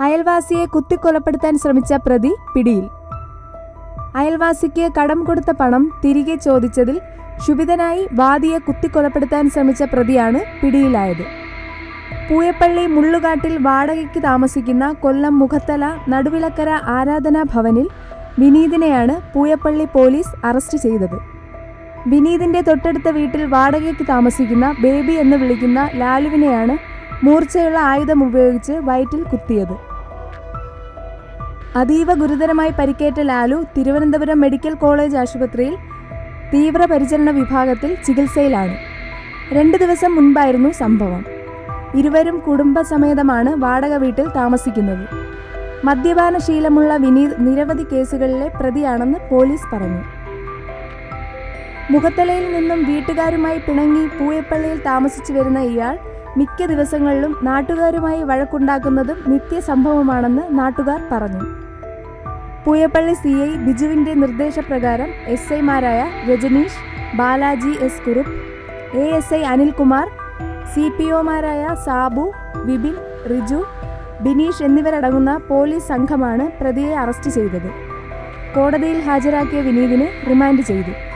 അയൽവാസിയെ കുത്തിക്കൊലപ്പെടുത്താൻ ശ്രമിച്ച പ്രതി പിടിയിൽ. അയൽവാസിക്ക് കടം കൊടുത്ത പണം തിരികെ ചോദിച്ചതിൽ ക്ഷുഭിതനായി വാദിയെ കുത്തിക്കൊലപ്പെടുത്താൻ ശ്രമിച്ച പ്രതിയാണ് പിടിയിലായത്. പൂയപ്പള്ളി മുള്ളുകാട്ടിൽ വാടകയ്ക്ക് താമസിക്കുന്ന കൊല്ലം മുഖത്തല നടുവിലക്കര ആരാധനാ ഭവനിൽ വിനീതിനെയാണ് പൂയപ്പള്ളി പോലീസ് അറസ്റ്റ് ചെയ്തത്. വിനീതിന്റെ തൊട്ടടുത്ത വീട്ടിൽ വാടകയ്ക്ക് താമസിക്കുന്ന ബേബി എന്ന് വിളിക്കുന്ന ലാലുവിനെയാണ് മൂർച്ചയുള്ള ആയുധം ഉപയോഗിച്ച് വയറ്റിൽ കുത്തിയത്. അതീവ ഗുരുതരമായി പരിക്കേറ്റ ലാലു തിരുവനന്തപുരം മെഡിക്കൽ കോളേജ് ആശുപത്രിയിൽ തീവ്രപരിചരണ വിഭാഗത്തിൽ ചികിത്സയിലാണ്. രണ്ട് ദിവസം മുൻപായിരുന്നു സംഭവം. ഇരുവരും കുടുംബസമേതമാണ് വാടക വീട്ടിൽ താമസിക്കുന്നത്. മദ്യപാനശീലമുള്ള വിനീത് നിരവധി കേസുകളിലെ പ്രതിയാണെന്ന് പോലീസ് പറഞ്ഞു. മുഖത്തലയിൽ നിന്നും വീട്ടുകാരുമായി പിണങ്ങി പൂയപ്പള്ളിയിൽ താമസിച്ചു വരുന്ന ഇയാൾ മിക്ക ദിവസങ്ങളിലും നാട്ടുകാരുമായി വഴക്കുണ്ടാക്കുന്നതും നിത്യസംഭവമാണെന്ന് നാട്ടുകാർ പറഞ്ഞു. പൂയപ്പള്ളി സി ഐ ബിജുവിന്റെ നിർദ്ദേശപ്രകാരം എസ് ഐമാരായ Rajaneesh Balaji S Kurup A S I Anilkumar C P ഒമാരായ Sabu Vipin Riju Bineesh എന്നിവരടങ്ങുന്ന പോലീസ് സംഘമാണ് പ്രതിയെ അറസ്റ്റ് ചെയ്തത്. കോടതിയിൽ ഹാജരാക്കിയ വിനീതിന് റിമാൻഡ് ചെയ്തു.